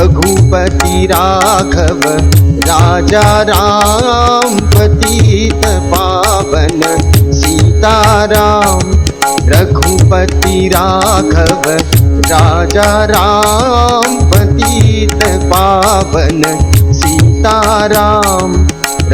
रघुपती राघव राजा राम पतित पावन सीताराम रघुपति राघव राजा राम पतित पावन सीताराम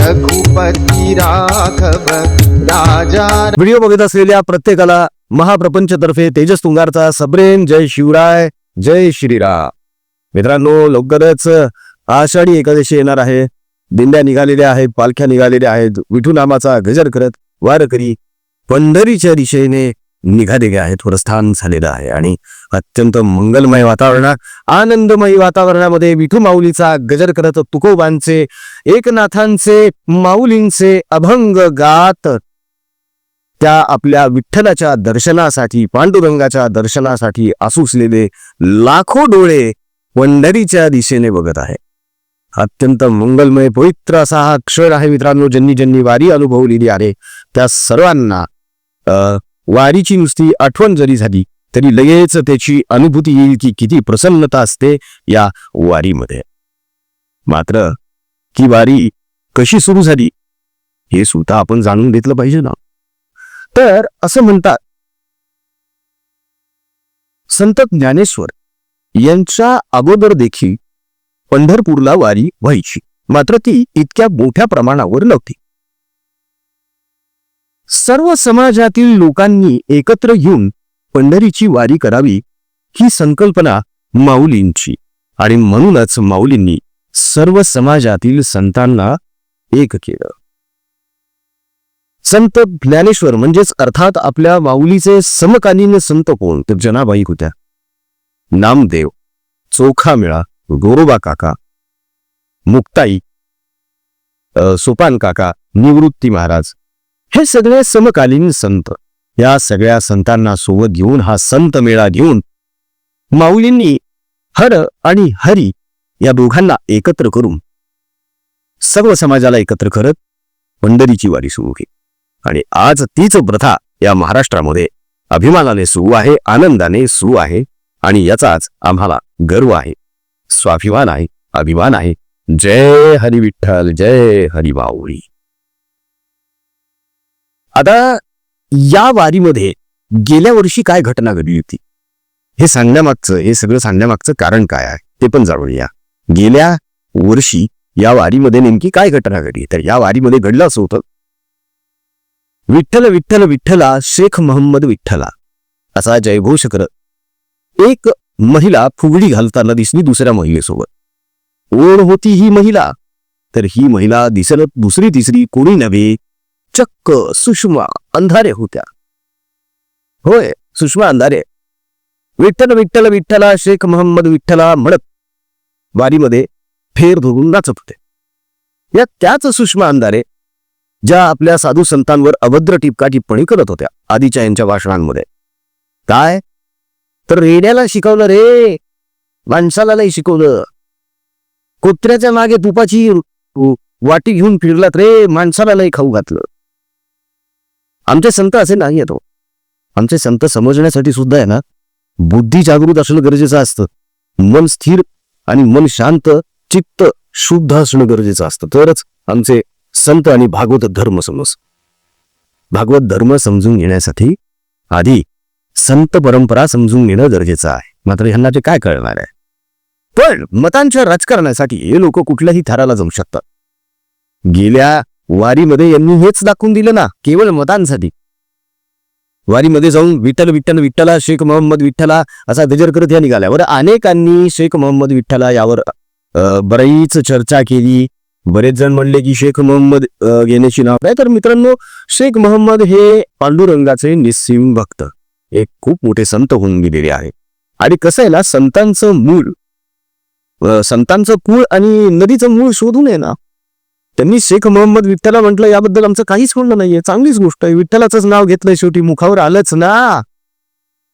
रघुपति राघव राजा व्हिडिओ बघत असलेल्या प्रत्येकाला महाप्रपंचतर्फे तेजस तुंगारचा सबरेन जय शिवराय जय श्रीराम. मित्रांनो लवकरच आषाढी एकादशी येणार आहे. दिंड्या निघालेल्या आहेत पालख्या निघालेल्या आहेत. विठू नामाचा गजर करत वारकरी पंढरीच्या दिशेने निघालेले आहेत. प्रस्थान झालेलं आहे आणि अत्यंत मंगलमय वातावरणात आनंदमयी वातावरणामध्ये विठू माऊलीचा गजर करत तुकोबांचे एकनाथांचे माऊलींचे अभंग गात त्या आपल्या विठ्ठलाच्या दर्शनासाठी पांडुरंगाच्या दर्शनासाठी आसुसलेले लाखो डोळे पंढरीच्या दिशेने बघत आहे. अत्यंत मंगलमय पवित्र असा हा क्षण आहे मित्रांनो ज्यांनी ज्यांनी वारी अनुभवलेली आहे त्या सर्वांना वारीची नुसती आठवण जरी झाली तरी लगेच त्याची अनुभूती येईल की किती प्रसन्नता असते या वारीमध्ये. मात्र की वारी कशी सुरू झाली हे सुद्धा आपण जाणून घेतलं पाहिजे ना? तर असं म्हणतात. संत ज्ञानेश्वर यांच्या अगोदर देखील पंढरपूरला वारी व्हायची. मात्र ती इतक्या मोठ्या प्रमाणावर नव्हती. सर्व समाजातील लोकांनी एकत्र येऊन पंढरीची वारी करावी ही संकल्पना माऊलींची आणि म्हणूनच माऊलींनी सर्व समाजातील संतांना एक केलं. संत ज्ञानेश्वर म्हणजेच अर्थात आपल्या माऊलीचे समकालीन संत कोण? तर जनाबाई होत्या. नामदेव चोखा मिळा गोरोबा काका मुक्ताई सोपान काका निवृत्ती महाराज हे सगळे समकालीन संत. या सगळ्या संतांना सोबत घेऊन हा संत मेळा घेऊन माऊलींनी हर आणि हरी या दोघांना एकत्र करून सर्व समाजाला एकत्र करत पंढरीची वारी सुरू केली. आणि आज तीच प्रथा या महाराष्ट्रामध्ये अभिमानाने सुरू आहे आनंदाने सुरू आहे. आणि याचाच आम्हाला गर्व आहे. स्वाभिमान आहे अभिमान आहे. जय हरी विठ्ठल जय हरी माऊली आता या वारीमध्ये गेल्या वर्षी काय घटना घडली होती? हे सांगण्यामागचं हे सगळं सांगण्यामागचं कारण काय आहे ते पण जाणूया गेल्या वर्षी या वारीमध्ये नेमकी काय घटना घडली? तर या वारीमध्ये घडलं असं होतं. विठ्ठल विठ्ठल विठ्ठला शेख मोहम्मद विठ्ठला. असा जयघोष करत एक महिला फुगडी घालताना दिसली दुसऱ्या महिलेसोबत. कोण होती ही महिला? तर ही महिला दिसत दुसरी तिसरी कोणी नव्हे. चक्क सुषमा अंधारे होत्या. होय सुषमा अंधारे. विठ्ठल विठ्ठल विठ्ठला शेख मोहम्मद विठ्ठला म्हणत वारीमध्ये फेर धरून नाचत होते. या त्याच सुषमा अंधारे ज्या आपल्या साधू संतांवर अभद्र टिपका टिप्पणी करत होत्या आधीच्या यांच्या भाषणांमध्ये काय? तर रेड्याला शिकवलं रे. माणसाला नाही शिकवलं. कुत्र्याच्या मागे तुपाची वाटी घेऊन फिरलात रे. माणसाला नाही खाऊ घातलं. आमचे संत असे नाही येतो हो. आमचे संत समजण्यासाठी सुद्धा आहे ना बुद्धी जागृत असणं गरजेचं असतं. मन स्थिर आणि मन शांत चित्त शुद्ध असणं गरजेचं असतं. तरच आमचे संत आणि भागवत धर्म समज. भागवत धर्म समजून घेण्यासाठी आधी संत परंपरा समजून घेणं गरजेचं आहे. मात्र ह्यांना ते काय कळणार आहे? पण मतांच्या राजकारणासाठी हे लोक कुठल्याही थराला जाऊ शकतात. गेल्या वारीमध्ये यांनी हेच दाखवून दिलं ना केवळ मतांसाठी. वारीमध्ये जाऊन विठ्ठल विठ्ठल विठ्ठला शेख मोहम्मद विठ्ठला असा गजर करत या निघाल्यावर अनेकांनी शेख मोहम्मद विठ्ठला यावर बरीच चर्चा केली. बरेच जण म्हणले की शेख मोहम्मद घेण्याची नाव आहे तर मित्रांनो शेख मोहम्मद हे पांडुरंगाचे निस्सिम भक्त. एक खूप मोठे संत होऊन गेलेले आहे आणि कसं आहे ना संतांचं मूळ संतांचं कुळ आणि नदीचं मूळ शोधून आहे ना त्यांनी शेख मोहम्मद विठ्ठला म्हटलं याबद्दल आमचं काहीच म्हणणं नाहीये चांगलीच गोष्ट आहे. विठ्ठलाचंच नाव घेतलंय शेवटी मुखावर आलंच ना.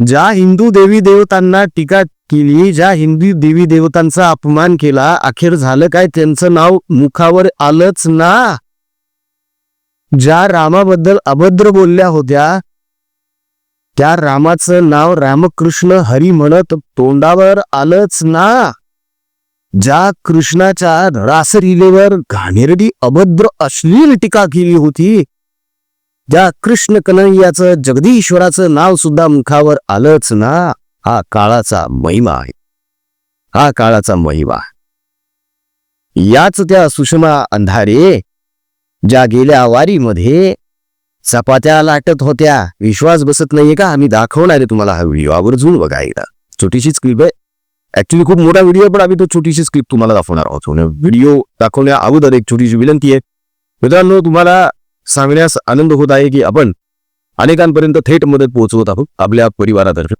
ज्या हिंदू देवी देवतांना टीका केली ज्या हिंदू देवी देवतांचा अपमान केला अखेर झालं काय? त्यांचं नाव मुखावर आलंच ना. ज्या रामाबद्दल अभद्र बोलल्या होत्या त्या रामाचं नाव रामकृष्ण हरी म्हणत तोंडावर आलंच ना. ज्या कृष्णाच्या रासरिलेवर घाणेरडी अभद्र अश्लील टीका केली होती ज्या कृष्ण कन्हैयाचं जगदीश्वराचं नाव सुद्धा मुखावर आलंच ना. हा काळाचा महिमा आहे. हा काळाचा महिमा याच त्या सुषमा अंधारे ज्या गेल्या वारीमध्ये चपात्या लाटत होत्या. विश्वास बसत नाहीये का? आम्ही दाखवणार आहे तुम्हाला हा व्हिडिओ आवर्जून बघा एकदा. छोटीशीच क्लिप आहे. ऍक्च्युली खूप मोठा व्हिडिओ पण आम्ही तो छोटीशीच क्लिप तुम्हाला दाखवणार आहोत. व्हिडिओ दाखवण्या अगोदर एक छोटीशी विनंती आहे. मित्रांनो तुम्हाला सांगण्यास आनंद होत आहे की आपण अनेकांपर्यंत थेट मदत पोहोचवत आहोत आपल्या परिवारातर्फे.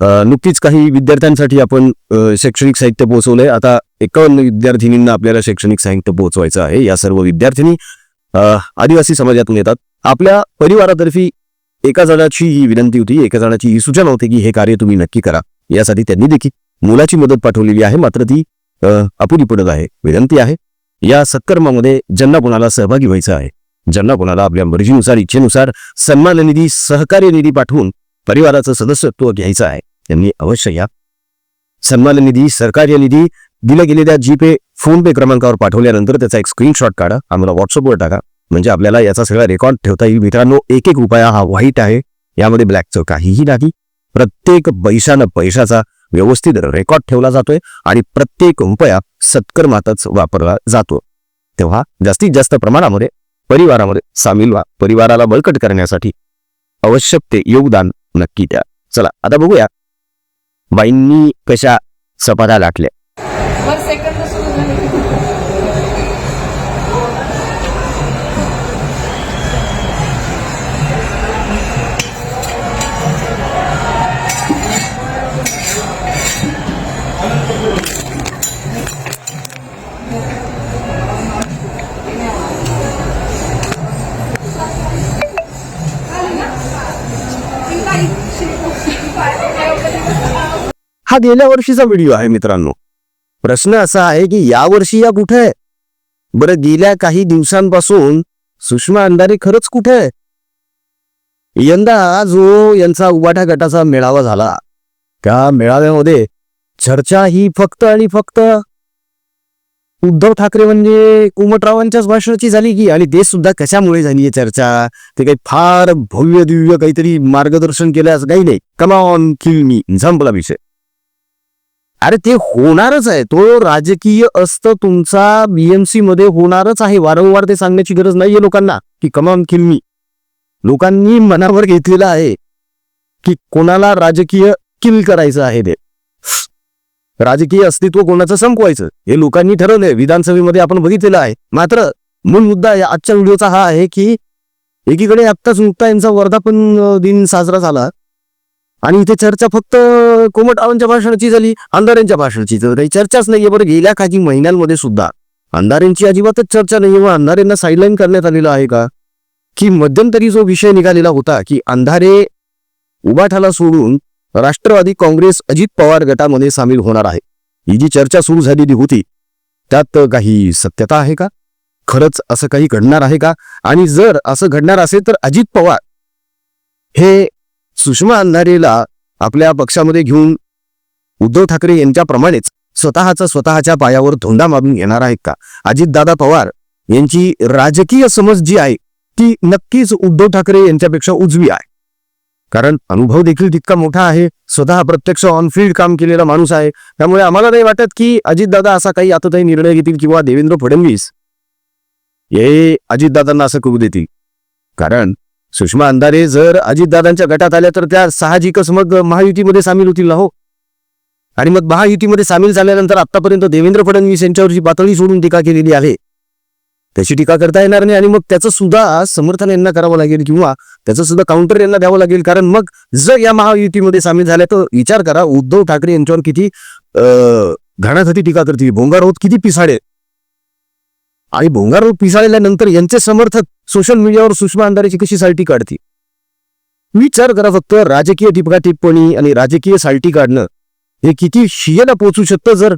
नुकतीच काही विद्यार्थ्यांसाठी आपण शैक्षणिक साहित्य पोहोचवलंय. आता एकावन्न विद्यार्थिनींना आपल्याला शैक्षणिक साहित्य पोहोचवायचं आहे. या सर्व विद्यार्थिनी आदिवासी समाजातून येतात. आपल्या परिवारातर्फे एका जणाची ही विनंती होती एका जणाची ही सूचना होती की हे कार्य तुम्ही नक्की करा. यासाठी त्यांनी देखील मुलाची मदत पाठवलेली आहे मात्र ती अपुरी पडत आहे. विनंती आहे या सत्कर्मामध्ये ज्यांना कोणाला सहभागी व्हायचं आहे ज्यांना कोणाला आपल्या मर्जीनुसार इच्छेनुसार सन्मान निधी सहकार्य निधी पाठवून परिवाराचं सदस्यत्व घ्यायचं आहे त्यांनी अवश्य या. सन्मान निधी सहकार्य निधी दिल्या गेलेल्या जीपे फोन पे क्रमांकावर पाठवल्यानंतर त्याचा एक स्क्रीनशॉट काढा. आम्हाला व्हॉट्सअपवर टाका. म्हणजे आपल्याला याचा सगळा रेकॉर्ड ठेवता येईल. मित्रांनो एक एक रुपया हा व्हाईट आहे. यामध्ये ब्लॅकचं काहीही नाही. प्रत्येक पैशानं पैशाचा व्यवस्थित रेकॉर्ड ठेवला जातोय आणि प्रत्येक रुपया सत्कर्मातच वापरला जातो. तेव्हा जास्तीत जास्त प्रमाणामध्ये परिवारामध्ये सामील व्हा. परिवाराला बळकट करण्यासाठी आवश्यक ते योगदान नक्की द्या. चला आता बघूया. बाईंनी कशा सपादा लाटल्या. पर सेकंद सुरू झाले. हा गेल्या वर्षीचा व्हिडिओ आहे मित्रांनो. प्रश्न असा आहे की या वर्षी या कुठे आहे? बरं गेल्या काही दिवसांपासून सुषमा अंधारे खरंच कुठे आहे? यंदा जो हो यांचा उबाठा गटाचा मेळावा झाला. त्या मेळाव्यामध्ये चर्चा ही फक्त आणि फक्त उद्धव ठाकरे म्हणजे उमटरावांच्याच भाषणाची झाली की आणि ते सुद्धा कशामुळे झाली आहे चर्चा? ते काही फार भव्य दिव्य काहीतरी मार्गदर्शन केलं असं काही नाही. कमॉन किल मी संपला विषय अरे ते होणारच आहे. तो राजकीय अस्त तुमचा बीएमसी मध्ये होणारच आहे. वारंवार ते सांगण्याची गरज नाहीये लोकांना. की कमान किल लोकांनी मनावर घेतलेलं आहे. की कोणाला राजकीय किल करायचं आहे ते. राजकीय अस्तित्व कोणाचं संपवायचं? हे लोकांनी ठरवलंय. विधानसभेमध्ये आपण बघितलेलं आहे. मात्र मूळ मुद्दा आजच्या व्हिडिओचा हा आहे की एकीकडे आत्ताच नुकता यांचा वर्धापन दिन साजरा झाला. आणि इथे चर्चा फक्त कोमटरावांच्या भाषणाची झाली अंधारेंच्या भाषणाची. तर काही चर्चाच नाहीये बरं गेल्या काही महिन्यांमध्ये सुद्धा. अंधारेंची अजिबातच चर्चा नाही मग अंधारेंना साईडलाईन करण्यात आलेलं आहे का? की मध्यंतरी जो विषय निघालेला होता की अंधारे उबाठाला सोडून राष्ट्रवादी काँग्रेस अजित पवार गटामध्ये सामील होणार आहे. ही जी चर्चा सुरू झालेली होती त्यात काही सत्यता आहे का? खरंच असं काही घडणार आहे का? आणि जर असं घडणार असेल तर अजित पवार हे सुषमा अंधारेला आपल्या पक्षामध्ये घेऊन उद्धव ठाकरे यांच्याप्रमाणेच स्वतःचा स्वतःच्या पायावर धोंडा मारून येणार आहेत का? अजितदादा पवार यांची राजकीय समज जी आहे ती नक्कीच उद्धव ठाकरे यांच्यापेक्षा उजवी आहे. कारण अनुभव देखील तितका मोठा आहे स्वतः प्रत्यक्ष ऑनफिल्ड काम केलेला माणूस आहे. त्यामुळे आम्हाला नाही वाटत की अजितदादा असा काही आता काही निर्णय घेतील किंवा देवेंद्र फडणवीस हे अजितदादांना असं करू देतील. कारण सुषमा अंधारे जर अजितदादांच्या गटात आल्या तर त्या साहजिकच मग महायुतीमध्ये सामील होतील ना हो? आणि मग महायुतीमध्ये सामील झाल्यानंतर आतापर्यंत देवेंद्र फडणवीस यांच्यावरची पातळी सोडून टीका केलेली आहे. त्याची टीका करता येणार नाही आणि मग त्याचं सुद्धा समर्थन यांना करावं लागेल किंवा त्याचं सुद्धा काउंटर यांना द्यावं लागेल. कारण मग जर या महायुतीमध्ये सामील झाल्या तर विचार करा उद्धव ठाकरे यांच्यावर किती अं, घाणाघाती टीका करतील. भोंगार होत किती पिसाडे आणि भोंगार पिसाळल्यानंतर यांचे समर्थक सोशल मीडियावर सुषमा अंधारेची कशी साल्टी काढतील विचार करा फक्त राजकीय टिपकाटिपणी आणि राजकीय साल्टी काढणं हे किती शियेला पोहोचू शकतं जर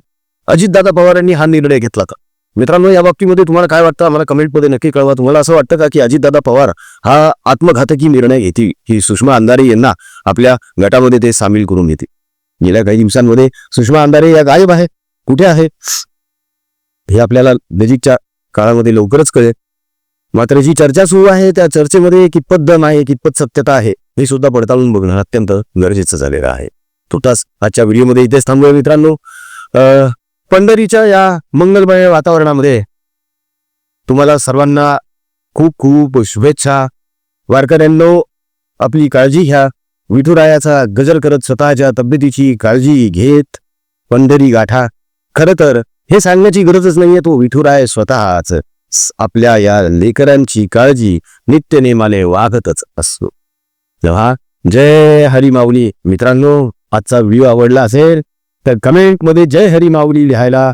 अजितदादा पवारांनी हा निर्णय घेतला तर मित्रांनो या बाबतीमध्ये तुम्हाला काय वाटतं? आम्हाला कमेंटमध्ये नक्की कळवा. तुम्हाला असं वाटतं का की अजितदादा पवार हा आत्मघातकी निर्णय घेतील? ही सुषमा अंधारे यांना आपल्या गटामध्ये ते सामील करून घेतील. गेल्या काही दिवसांमध्ये सुषमा अंधारे या गायब आहे. कुठे आहे? हे आपल्याला नजीकच्या काळामध्ये लवकरच कळेल. मात्र जी चर्चा सुरू आहे त्या चर्चेमध्ये कितपत दम आहे कितपत सत्यता आहे हे सुद्धा पडताळून बघणं अत्यंत गरजेचं झालेलं आहे. तुटास आजच्या व्हिडिओमध्ये इथेच थांबूया मित्रांनो. अं, पंढरीच्या या मंगलमय वातावरणामध्ये तुम्हाला सर्वांना खूप खूप शुभेच्छा. वारकऱ्यांनो आपली काळजी घ्या. विठुरायाचा गजर करत स्वतःच्या तब्येतीची काळजी घेत पंढरी गाठा. खरं तर हे सांगण्याची गरजच नाहीये तो विठुराय स्वतःच. आपल्या या लेकरांची काळजी नित्य नेमाने वागतच असतो. तेव्हा जय हरी माऊली. मित्रांनो आजचा व्हिडिओ आवडला असेल तर कमेंटमध्ये जय हरी माऊली लिहायला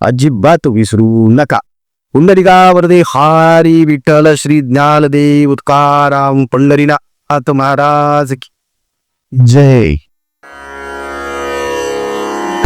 अजिबात विसरू नका. पुंडलिकावरदे हारी विठ्ठल श्री ज्ञानदेव उत्काराम पंढरीनाथ महाराज जय.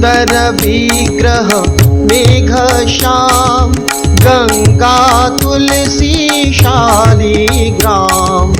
सुंदर विग्रह मेघ श्याम गङ्गा तुलसी शालिग्राम।